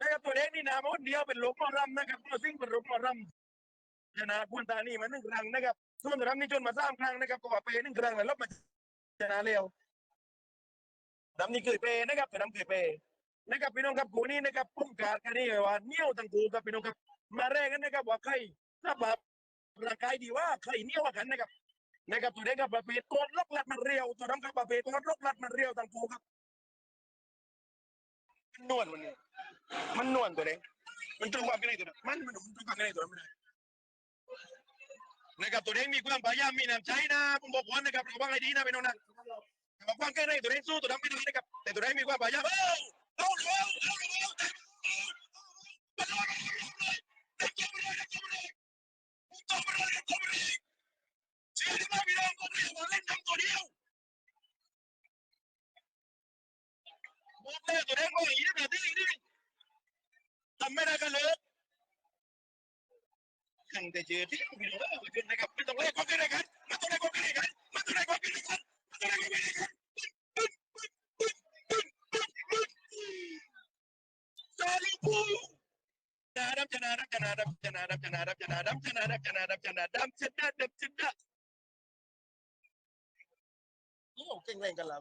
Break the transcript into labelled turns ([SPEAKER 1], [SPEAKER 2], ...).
[SPEAKER 1] นะครับตัวเล็กนี่นามันเดียวเป็นหลวงพ่อรำนะครับตัวซิ่งเป็นหลวงพ่อรำชนะคุณตานี่มาหนึ่งครั้งนะครับส่วนตัวรำนี่จนมาสามครั้งนะครับก็ว่าเปหนึ่งครั้งแล้วลบมาชนะเร็วดำนี่เคยเปนะครับแต่ดำเคยเปนะครับพี่น้องครับกูนี่นะครับพุ่มกาดกันนี่ว่าเนี้ยวตั้งกูครับพี่น้องครับ มาแรกกันนะครับว่าใครถ้าแบบร่างกายดีว่าใครเนี้ยวกว่ากันนะครับนะครับตัวเล็กกับประเภทตัวลกลัดมันเร็วตัวดำกับประเภทตัวลกลัดมันเร็วตั้งกูครับนวลมันนี่ มันนวลตัวเล็กมันตรงความกันไหนตัวนั้นมันมันตรงความกันไหนตัวนั้นไม่ได้นะครับตัวเล็กมีความพยายามมีน้ำใจนะผมบอกว่านะครับระวังให้ดีนะพี่น้องนะระวังกันไหนตัวเล็กสู้ตัวดำไม่ได้นะครับ แต่ตัวเล็กมีความพยายามเอ้าเอ้าเอ้าเอ้าเอ้าเอ้าเชื่อที่ว่าพี่น้องคนเดียวเล่นทำตัวเดียวบอกเลยตัวเองว่าเอย่างนี้แบบนี้นี่ทำไม่ได้กันเลยยังแต่เจอที่พี่น้องว่าเป็นนะครับไม่ต้องเล่นความกันเลยกันไม่ต้องเล่นควา ไม่ได้กันเลยกันไม่ต้องเล่นความกันเลยกันไม่ต้องเล่นความกันเลยกันซาลูปูชนะดับชนะดับชนะดับชนะดับชนะดับชนะดับชนะดับชนะดับชนะดับชนะดับชนะโอ้เก่งแรงกันแล้ว